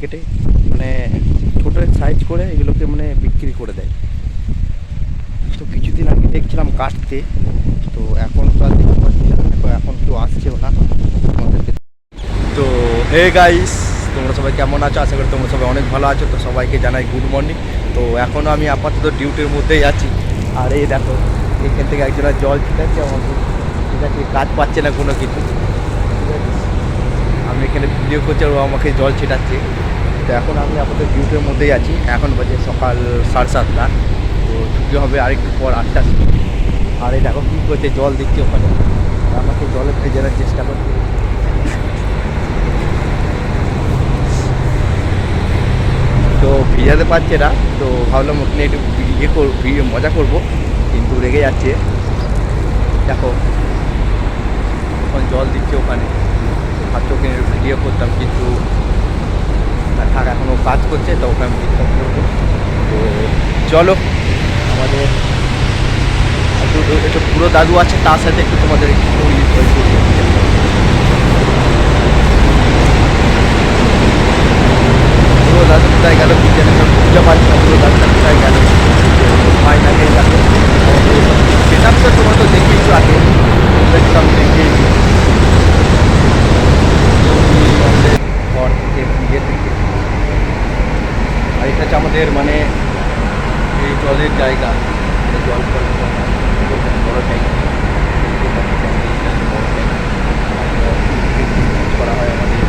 কেটে মানে ছোটো সাইজ করে এগুলোকে মানে বিক্রি করে দেয়। তো কিছুদিন আগে দেখছিলাম কাটতে, তো এখন তো আর দেখতে পাচ্ছি না এখন কেউ আসছেও না। আমাদেরকে তো হে গাইস তোমরা সবাই কেমন আছো? আশা করি তোমরা সবাই অনেক ভালো আছো। তো সবাইকে জানাই গুড মর্নিং তো এখনও আমি আপাতত ডিউটির মধ্যেই আছি। আর এই দেখো, এখান থেকে একজনের জল ছিটাচ্ছে আমাকে ঠিক আছে, কাজ পাচ্ছে না কোনো কিছু। আমি এখানে ভিডিও করছি আর ও আমাকে জল ছিটাচ্ছে। তো এখন আমি আপাতত ডিউটির মধ্যেই আছি। এখন বাজে সকাল সাড়ে সাতটা। তো ছুটি হবে আরেকটু পর আটটা আর এই দেখো কী করছে, জল দিচ্ছে ওখানে। আমাকে জলে ভেজানোর চেষ্টা করছে। তো ভিজাতে পারছে না। তো ভাবলাম ওখানে একটু ইয়ে কর ভি- মজা করব। কিন্তু রেগে যাচ্ছে। দেখো। এখন জল দিচ্ছে ওখানে। ভাবছি ওখানে ভিডিও করতাম, কিন্তু থাক এখনও কাজ করছে তো ওখানে তো চলো, আমাদের একটু একটু পুরো দাদু আছে, তার সাথে একটু তোমাদের একটু পুরো দাদু কোথায় না, পুরো কোথায় তোমরা তো দেখেইছো আগে। দেখতাম দেখেইছি আমাদের ঘর থেকে ইয়ে থেকে আর এটা হচ্ছে আমাদের মানে এই জলের জায়গা এটা জল ফল বড় জায়গা করা হয় আমাদের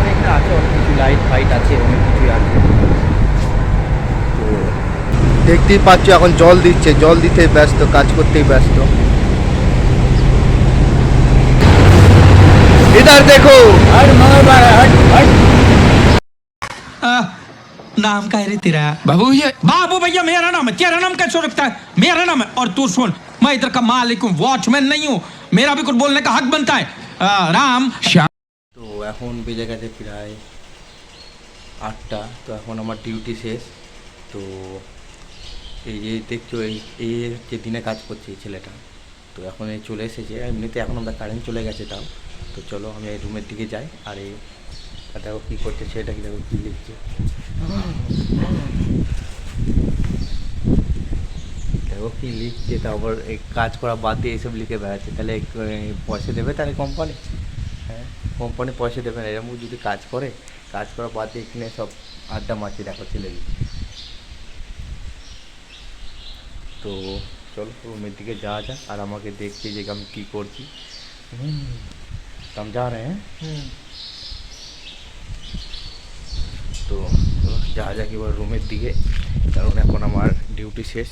অনেকটা আছে অনেক কিছু লাইট ফাইট আছে অনেক কিছুই আছে তো দেখতেই পাচ্ছ এখন জল দিচ্ছে জল দিতে ব্যস্ত কাজ করতেই ব্যস্ত इधर देखो हट मंगलवार है, हट हट आ, नाम का है रे तेरा बाबू ये बाबू भैया मेरा नाम है तेरा नाम कैसे रखता है मेरा नाम है और तू सुन मैं इधर का मालिक हूँ वॉचमैन नहीं हूँ मेरा भी कुछ बोलने का हक बनता है आ, राम श्याम তো এখন বেজে গেছে প্রায় আটটা তো এখন আমার ডিউটি শেষ তো এই যে দেখছো এই এই হচ্ছে দিনে কাজ করছে এই ছেলেটা তো এখন এই চলে এসেছে এমনিতে এখন আমরা কারেন্ট চলে গেছে তাও তো চলো আমি এই রুমের দিকে যাই আর এই আর দেখো কি করছে সেটা কি দেখো কি লিখছে। দেখো কি লিখছে, তারপর এই কাজ করা বাদ দিয়ে এইসব লিখে বেড়াচ্ছে। তাহলে পয়সা দেবে তাহলে কোম্পানি হ্যাঁ কোম্পানি পয়সা দেবে না। এরকম যদি কাজ করে, কাজ করা বাদ দিয়ে কিনে সব আড্ডা মারছে, দেখো ছেলেগুলো তো চলো, রুমের দিকে যাওয়া যাক, আর আমাকে দেখছি যে আমি কী করছি। তো আমি যা রে হ্যাঁ? তো যাওয়া যাক এবার রুমের দিকে। কারণ এখন আমার ডিউটি শেষ।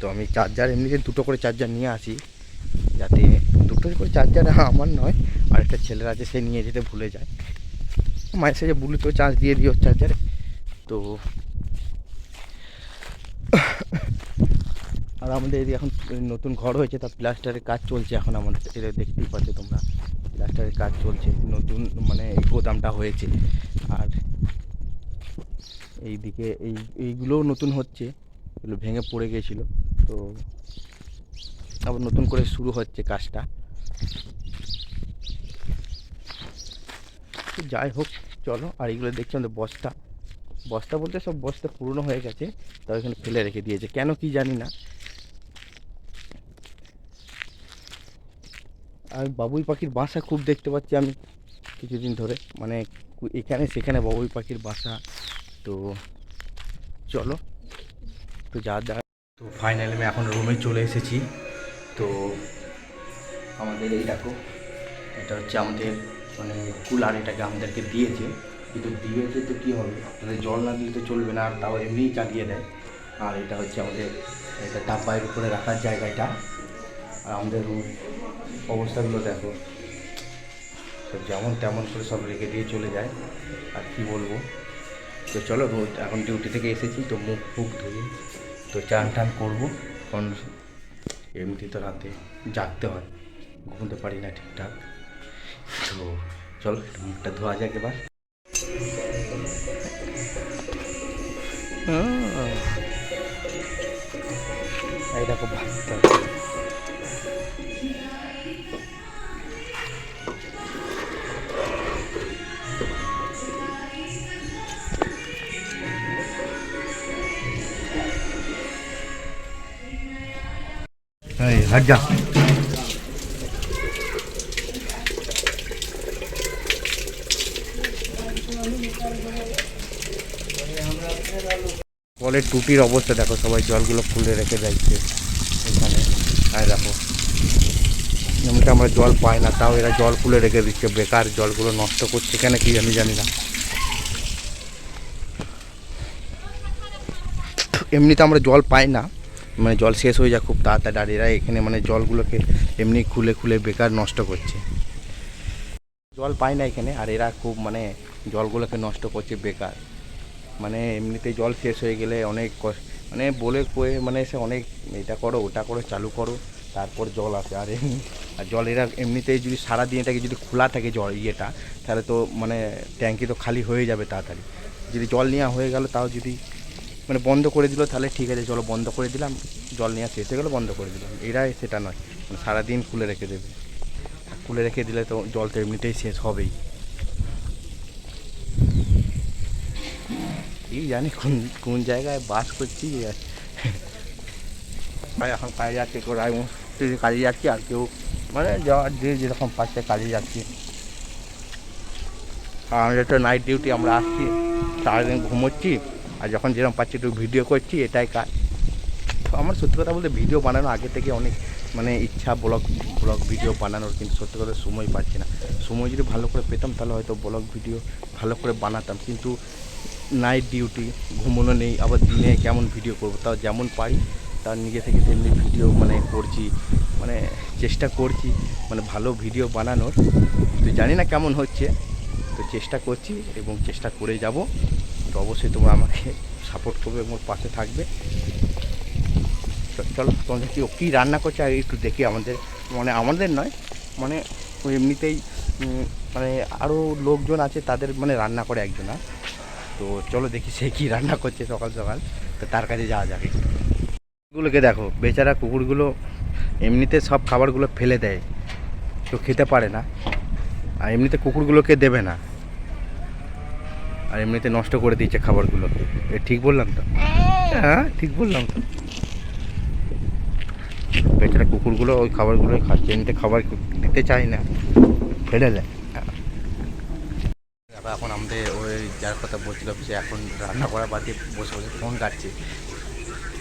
তো আমি চার্জার এমনিতে দুটো করে চার্জার নিয়ে আসি। যাতে দুটো করে চার্জার আমার নয় আর একটা ছেলের আছে, সে নিয়ে যেতে ভুলে যায়। মায়ের সাথে তো চার্জ দিয়ে দিও চার্জারে তো আর আমাদের এদিকে এখন নতুন ঘর হয়েছে তা প্লাস্টারের কাজ চলছে এখন আমাদের। এটা দেখতেই পাচ্ছ তোমরা। প্লাস্টারের কাজ চলছে, নতুন মানে গোদামটা হয়েছে। আর এইদিকে এই, এইগুলোও নতুন হচ্ছে। এগুলো ভেঙে পড়ে গিয়েছিল তো আবার নতুন করে শুরু হচ্ছে কাজটা। যাই হোক, চলো। আর এইগুলো দেখছি আমাদের বস্তা। বস্তা বলতে সব বস্তা পুরনো হয়ে গেছে, তাও এখানে ফেলে রেখে দিয়েছে। কেন কি জানি না। আর বাবুই পাখির বাসা খুব দেখতে পাচ্ছি আমি কিছুদিন ধরে। মানে এখানে সেখানে বাবুই পাখির বাসা। তো চলো, তো যা যা। তো ফাইনালি আমি এখন রুমে চলে এসেছি। তো আমাদের এই দেখো, এটা হচ্ছে আমাদের মানে কুলার এটাকে আমাদেরকে দিয়েছে। কিন্তু দিয়েছে তো কী হবে? মানে জল না দিলে তো চলবে না, আর তাও এমনিই চালিয়ে দেয়। আর এটা হচ্ছে আমাদের, এটা ডাব্বাইয়ের উপরে রাখার জায়গা এটা। আর আমাদের রুম অবস্থাগুলো দেখো। তো যেমন তেমন করে সব রেখে দিয়ে চলে যায়। আর কি বলব? তো চলো এখন ডিউটি থেকে এসেছি, তো মুখ ফুক ধুয়ে, তো চান টান করব। কারণ এমনি তো রাতে জাগতে হয়, ঘুমোতে পারি না ঠিকঠাক। তো চলো মুখটা ধোয়া যাক এবার। এই দেখো ভাতটা। হাট যা কলের টুটির অবস্থা, দেখো সবাই জলগুলো খুলে রেখে যাচ্ছে এখানে। আর দেখো এমনিতে আমরা জল পাই না, তাও এরা জল খুলে রেখে দিচ্ছে। বেকার জলগুলো নষ্ট করছে কেন কি আমি জানি না। এমনিতে আমরা জল পাই না মানে জল শেষ হয়ে যায় খুব তাড়াতাড়ি। আর এরা এখানে মানে জলগুলোকে এমনি খুলে খুলে বেকার নষ্ট করছে। জল পায় না এখানে, আর এরা খুব মানে জলগুলোকে নষ্ট করছে বেকার। মানে এমনিতে জল শেষ হয়ে গেলে অনেক মানে বলে কয়ে মানে এসে অনেক এটা করো, ওটা করো, চালু করো, তারপর জল আসে। আর এমনি, আর জল এরা এমনিতেই যদি সারাদিন এটাকে যদি খোলা থাকে জল ইয়েটা, তাহলে তো মানে ট্যাঙ্কি তো খালি হয়ে যাবে তাড়াতাড়ি। যদি জল নেওয়া হয়ে গেল, তাও যদি মানে বন্ধ করে দিল, তাহলে ঠিক আছে, চলো বন্ধ করে দিলাম, জল নেওয়া শেষ হয়ে গেলো, বন্ধ করে দিলাম। এরা সেটা নয় মানে সারাদিন খুলে রেখে দেবে। খুলে রেখে দিলে তো জল তো এমনিতেই শেষ হবেই। এই জানি কোন কোন জায়গায় বাস করছি, আর এখন কাজে যাচ্ছে কেউ রায় কাজে যাচ্ছি, আর কেউ মানে যাওয়ার যে যেরকম পাচ্ছে কাজে যাচ্ছি। আর আমাদের তো নাইট ডিউটি আমরা আসছি, সারাদিন ঘুমোচ্ছি। আর যখন যেরকম পাচ্ছি একটু ভিডিও করছি, এটাই কাজ। তো আমার সত্যি কথা বলতে ভিডিও বানানো আগে থেকে অনেক মানে ইচ্ছা, ব্লগ ব্লগ ভিডিও বানানোর, কিন্তু সত্যি কথা সময় পাচ্ছি না। সময় যদি ভালো করে পেতাম, তাহলে হয়তো ব্লগ ভিডিও ভালো করে বানাতাম। কিন্তু নাইট ডিউটি ঘুমোনো নেই, আবার দিনে কেমন ভিডিও করব, তাও যেমন পারি, তার নিজে থেকে তেমনি ভিডিও মানে করছি মানে চেষ্টা করছি মানে ভালো ভিডিও বানানোর। তো জানি না কেমন হচ্ছে, তো চেষ্টা করছি এবং চেষ্টা করে যাব। তো অবশ্যই তোমরা আমাকে সাপোর্ট করবে এবং পাশে থাকবে। তো চলো, তোমাদের কি কী রান্না করছে আর একটু দেখি আমাদের। মানে আমাদের নয় মানে এমনিতেই মানে আরও লোকজন আছে, তাদের মানে রান্না করে একজন আর। তো চলো দেখি সে কী রান্না করছে সকাল সকাল। তো তার কাছে যাওয়া যাবে এগুলোকে দেখো, বেচারা কুকুরগুলো এমনিতে সব খাবারগুলো ফেলে দেয়। কেউ খেতে পারে না। আর এমনিতে কুকুরগুলোকে দেবে না। আর এমনিতে নষ্ট করে দিচ্ছে খাবারগুলো। ঠিক বললাম তো? হ্যাঁ ঠিক বললাম তো। বেচারা কুকুরগুলো ওই খাবারগুলোই খাচ্ছে, এমনিতে খাবার দিতে চায় না, ফেলে দেয়। এখন আমাদের ওই যার কথা বলছিলাম যে এখন রান্না করা বাদে বসে বসে ফোন কাটছে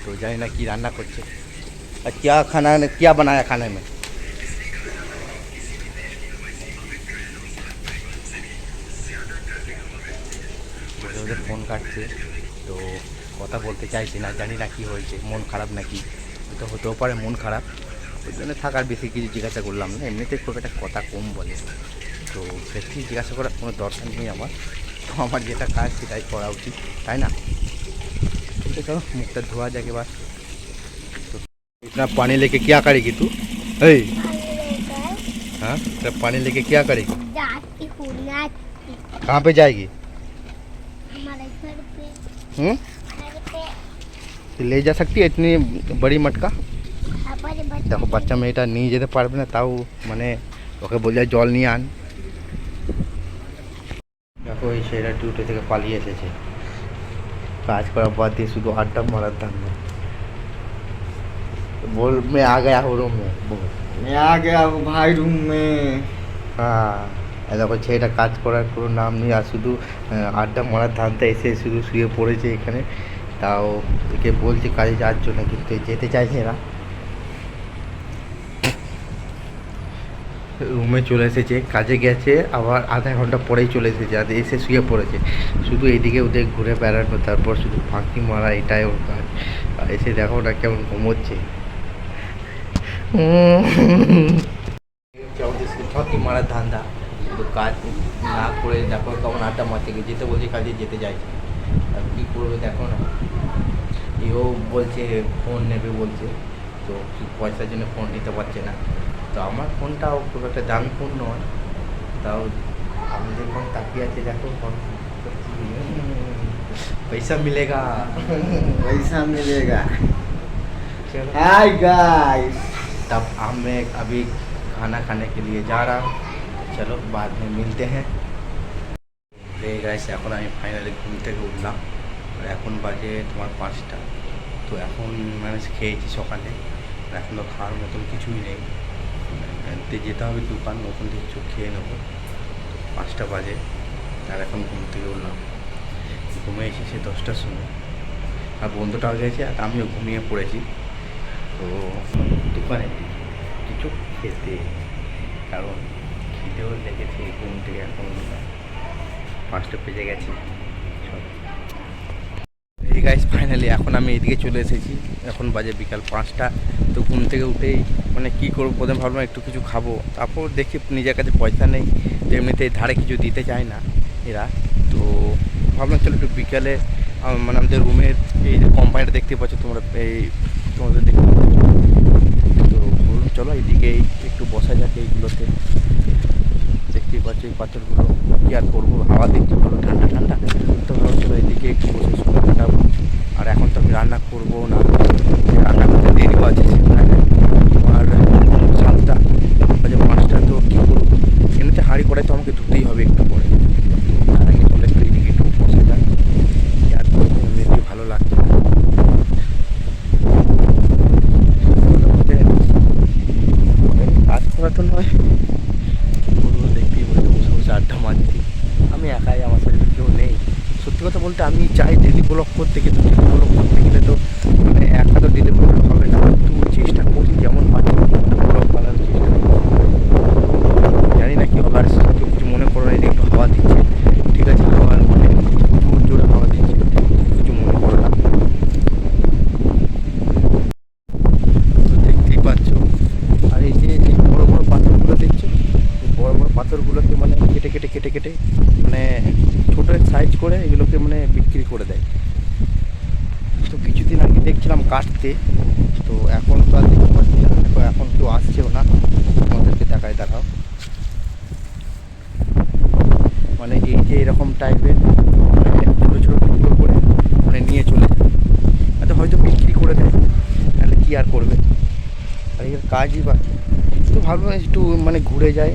তো জানি না কি রান্না করছে। আর কিয়া খানা কিয়া বানায় খানায় মে বসে বসে ফোন কাটছে তো কথা বলতে চাইছি না জানি না কি হয়েছে মন খারাপ নাকি তো হতেও পারে মন খারাপ ওই জন্য থাকার বেশি কিছু জিজ্ঞাসা করলাম না এমনিতে খুব একটা কথা কম বলে তো বেশি জিজ্ঞাসা করার কোনো দরকার নেই আমার তো আমার যেটা কাজ সেটাই করা উচিত তাই না তো চলো মুখটা ধোয়া যাক এবার তো इतना पानी लेके क्या करेगी तू ए हाँ इतना पानी लेके क्या करेगी जाती हूँ नाचती कहाँ पे जाएगी ले जा सकती है इतनी बड़ी मटका हमारे দেখো বাচ্চা মেয়েটা নিয়ে যেতে পারবে না তাও মানে ওকে বলছে জল নিয়ে আন দেখো এই ছেলেটা ডিউটি থেকে পালিয়ে এসেছে কাজ করা বাদ দিয়ে শুধু আড্ডা মারার ধান্দা बोल मैं आ गया हूँ रूम में बोल मैं आ गया हूँ भाई रूम में হ্যাঁ এই দেখো ছেলেটা কাজ করার কোনো নাম নেই, আর শুধু আড্ডা মারার ধান্দা এসে শুধু শুয়ে পড়েছে এখানে। তাও একে বলছে কাজে যাওয়ার জন্য কিন্তু যেতে চাইছে না। রুমে চলে এসেছে, কাজে গেছে, আবার আধা ঘণ্টা পরেই চলে এসেছে, আর এসে শুয়ে পড়েছে। শুধু এদিকে ওদের ঘুরে বেড়ানো, তারপর শুধু ফাঁকি মারা, এটাই ওর কাজ। এসে দেখো ওটা কেমন ঘুমোচ্ছে। ফাঁকি মারার ধান্দা। কিন্তু কাজ না করে দেখো কেমন আড্ডা মারছে যেতে বলছে কাজে যেতে চাইছে আর কী করবে দেখো না এও বলছে ফোন নেবে বলছে তো কি পয়সার জন্য ফোন নিতে পারছে না তো আমার ফোনটাও খুব একটা দামি ফোন নয় তাও আমি যখন তাকিয়ে আছে দেখো ফোন পয়সা মিলেগা पैसा मिलेगा चलो हाय गाइस तब हम मैं अभी खाना खाने के लिए जा रहा हूँ चलो बाद में मिलते हैं রে গাইস এখন আমি ফাইনালি ঘুম থেকে উঠলাম আর এখন বাজে তোমার পাঁচটা তো এখন মানে খেয়েছি সকালে আর এখন তো খাওয়ার মতন কিছুই নেই তো যেতে হবে দোকান ওখান থেকে কিছু খেয়ে নেবো পাঁচটা বাজে আর এখন ঘুম থেকে উঠলাম ঘুমে এসেছে দশটার সময় আর বন্ধুটাও গেছে আর আমিও ঘুমিয়ে পড়েছি তো দোকানে কিছু খেতে কারণ খিদেও লেগেছে ঘুম থেকে এখন পাঁচটা বেজে গেছে। এই ফাইনালি এখন আমি এদিকে চলে এসেছি। এখন বাজে বিকাল পাঁচটা। তো ঘুম থেকে উঠেই মানে কি করব, প্রথমে ভাবলাম একটু কিছু খাব। তারপর দেখি নিজের কাছে পয়সা নেই, তো এমনিতে ধারে কিছু দিতে চায় না এরা। তো ভাবলাম চলো একটু বিকালে মানে আমাদের রুমের এই যে কোম্পানিটা দেখতে পাচ্ছ তোমরা, এই তোমাদের দেখতে পাচ্ছ। তো চলো এইদিকেই একটু বসা যাক এইগুলোতে। দেখতেই পাচ্ছ এই পাথরগুলো কী আর করব? হাওয়া দিচ্ছে ভালো ঠান্ডা ঠান্ডা। তো ভাবলাম চলো এদিকে একটু বসে সময় কাটাবো আর এখন তো আমি রান্না করব না। রান্না করতে দেরিও আছে সেখানে আর সাতটা বাজে পাঁচটা তো কী করব এমনিতে হাঁড়ি কড়াই তো আমাকে ধুতেই হবে একটু পরে তার আগে চলে একটু এদিকে একটু বসে যাক কি আর করব এমনিতে ভালো লাগছে কাজ করা তো নয় বলব দেখতেই বসে বসে বসে আড্ডা মারছি আমি একাই আমার সাথে তো কেউ নেই সত্যি কথা বলতে আমি চাই ডেলি ব্লগ করতে কিন্তু ডেলি ব্লগ করতে গেলে তো মানে একা তো ডেলি ব্লগ হবে না একটু চেষ্টা করছি যেমন পারি ব্লগ বানানোর চেষ্টা করছি জানি না কি হবে আর কেউ কিছু মনে করো না এটা একটু হাওয়া দিচ্ছে ঠিক আছে হাওয়ার মধ্যে জোর জোরে হাওয়া দিচ্ছে কিছু মনে করো না তো দেখতেই পাচ্ছ আর এই যে এই বড় বড় পাথরগুলো দেখছ এই বড় বড় পাথরগুলোকে মানে কেটে কেটে কেটে কেটে মানে ছোটো সাইজ করে এগুলোকে মানে বিক্রি করে দেয় তো কিছুদিন আগে দেখছিলাম কাটতে। তো এখন তো আর দেখতে পাচ্ছি না। এখন কেউ আসছেও না। তোমাদেরকে দেখায় দেখাও। মানে এই যে এরকম টাইপের মানে ছোটো ছোটো টুকরো করে মানে নিয়ে চলে যায়। আচ্ছা হয়তো বিক্রি করে দেয়। তাহলে কী আর করবে? আর এর কাজই বা তো ভাবলাম একটু মানে ঘুরে যায়।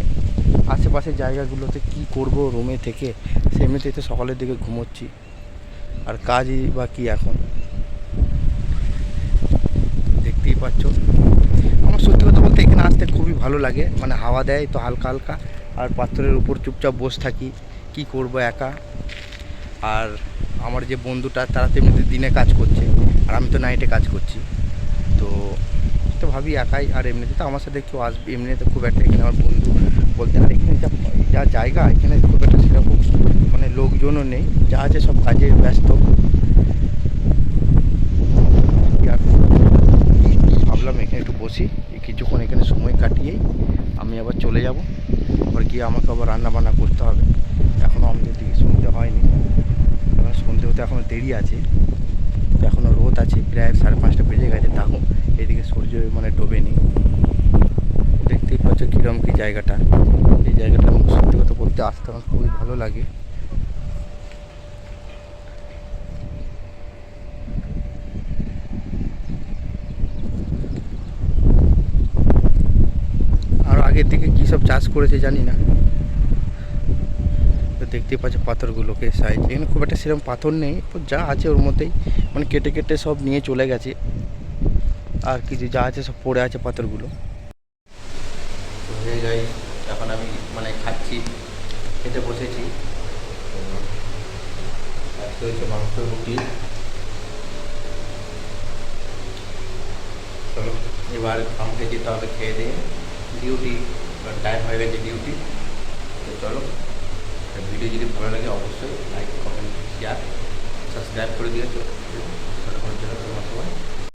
আশেপাশের জায়গাগুলোতে কি করব রুমে থেকে? সেমনিতেই তো সকালের দিকে ঘুমোচ্ছি। আর কাজই বা কি এখন? দেখতেই পাচ্ছ। আমার সত্যি কথা বলতে এখানে আসতে খুবই ভালো লাগে। মানে হাওয়া দেয় তো হালকা হালকা। আর পাথরের উপর চুপচাপ বসে থাকি। কি করব একা? আর আমার যে বন্ধুটা, তারা তো এমনিতে দিনে কাজ করছে। আর আমি তো নাইটে কাজ করছি। তো তো ভাবি একাই। আর এমনিতে তো আমার সাথে কেউ আসবে। এমনিতে খুব একটা এখানে আমার বন্ধু বলতে আর এখানে যা যা জায়গা, এখানে খুব একটা সেরকম মানে লোকজনও নেই। যা আছে সব কাজে ব্যস্ত কি আর করব? ভাবলাম এখানে একটু বসি কিছুক্ষণ এখানে সময় কাটিয়েই আমি আবার চলে যাব। আবার গিয়ে আমাকে আবার রান্না বান্না করতে হবে। এখনও আমাদের দিকে সন্ধে হয়নি। কারণ সন্ধে হতে এখনও দেরি আছে। এখনও রোদ আছে, প্রায় সাড়ে পাঁচটা বেজে গেছে, তাও এদিকে সূর্য মানে ডোবেনি দেখতেই পাচ্ছ কীরকম কী জায়গাটা। এই জায়গাটা সত্যি কথা বলতে আসতে আমার খুবই ভালো লাগে আর আগের দিকে কী সব চাষ করেছে জানি না। তো দেখতেই পাচ্ছ পাথরগুলোকে সাইজ এখানে খুব একটা সেরকম পাথর নেই যা আছে ওর মধ্যেই মানে কেটে কেটে সব নিয়ে চলে গেছে। আর কিছু যা আছে সব পড়ে আছে পাথরগুলো। হয়ে এখন আমি মানে খাচ্ছি, খেতে বসেছি। এবার আমাকে যেতে হবে খেয়ে দিয়ে ডিউটি টাইম হয়ে গেছে ডিউটি তো চলো আর ভিডিও যদি ভালো লাগে, অবশ্যই লাইক কমেন্ট শেয়ার সাবস্ক্রাইব করে দিয়েছ ততক্ষণের জন্য তোমার সবাই